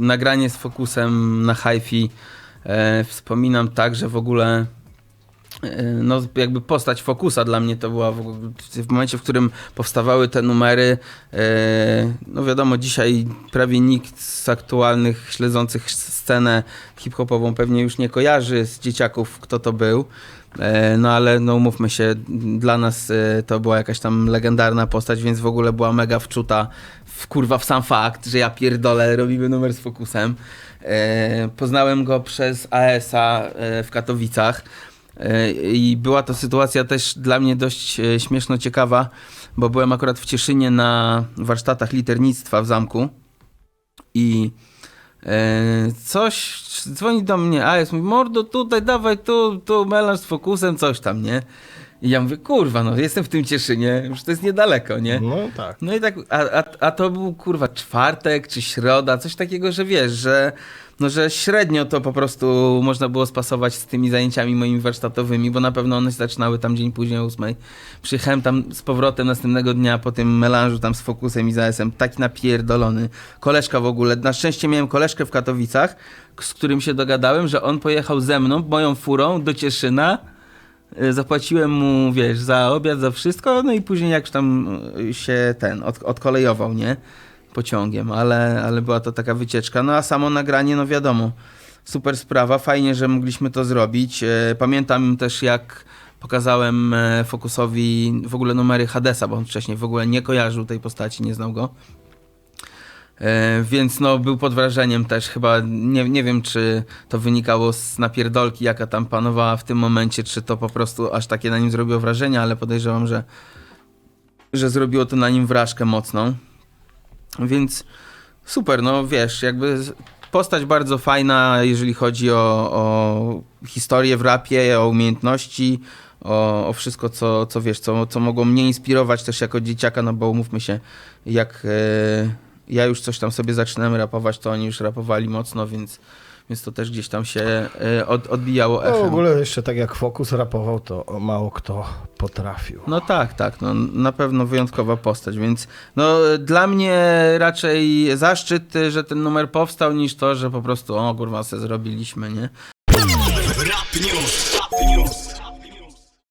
nagranie z fokusem na hi-fi e, wspominam tak, że w ogóle no jakby postać Fokusa dla mnie to była w, w momencie, w którym powstawały te numery, e, no wiadomo, dzisiaj prawie nikt z aktualnych śledzących scenę hip-hopową pewnie już nie kojarzy z dzieciaków, kto to był. E, No ale no umówmy się, dla nas e, to była jakaś tam legendarna postać, więc w ogóle była mega wczuta w kurwa w sam fakt, że ja pierdolę, robimy numer z Fokusem. E, Poznałem go przez AS-a e, w Katowicach. E, I była to sytuacja też dla mnie dość e, śmieszno ciekawa, bo byłem akurat w Cieszynie na warsztatach liternictwa w zamku i e, coś dzwoni do mnie, a jest mówi, mordo tutaj, dawaj tu, tu melanż z fokusem, coś tam, nie? I ja mówię, kurwa, no jestem w tym Cieszynie, już to jest niedaleko, nie? No tak. No i tak, a, a, a to był kurwa czwartek czy środa, coś takiego, że wiesz, że, no, że średnio to po prostu można było spasować z tymi zajęciami moimi warsztatowymi, bo na pewno one się zaczynały tam dzień później o ósmej. Przyjechałem tam z powrotem następnego dnia po tym melanżu tam z Fokusem i z AS-em, taki napierdolony. Koleżka w ogóle, na szczęście miałem koleżkę w Katowicach, z którym się dogadałem, że on pojechał ze mną, moją furą do Cieszyna, Zapłaciłem mu, wiesz, za obiad, za wszystko, no i później jak tam y, się ten, od, odkolejował, nie? Pociągiem, ale, ale była to taka wycieczka. No a samo nagranie, no wiadomo, super sprawa, fajnie, że mogliśmy to zrobić. E, Pamiętam też jak pokazałem e, Fokusowi w ogóle numery Hadesa, bo on wcześniej w ogóle nie kojarzył tej postaci, nie znał go. E, Więc no, był pod wrażeniem też chyba, nie, nie wiem czy to wynikało z napierdolki, jaka tam panowała w tym momencie, czy to po prostu aż takie na nim zrobiło wrażenie, ale podejrzewam, że, że zrobiło to na nim wrażkę mocną. Więc super, no wiesz, jakby postać bardzo fajna, jeżeli chodzi o, o historię w rapie, o umiejętności, o, o wszystko, co, co wiesz, co, co mogło mnie inspirować też jako dzieciaka, no bo umówmy się, jak e, ja już coś tam sobie zaczynałem rapować, to oni już rapowali mocno, więc, więc to też gdzieś tam się e, od, odbijało No, echem. w ogóle jeszcze tak jak Fokus rapował, to mało kto potrafił. No tak, tak, no, na pewno wyjątkowa postać, więc no, dla mnie raczej zaszczyt, że ten numer powstał, niż to, że po prostu, o kurwa, se zrobiliśmy, nie? Rap News. Rap News.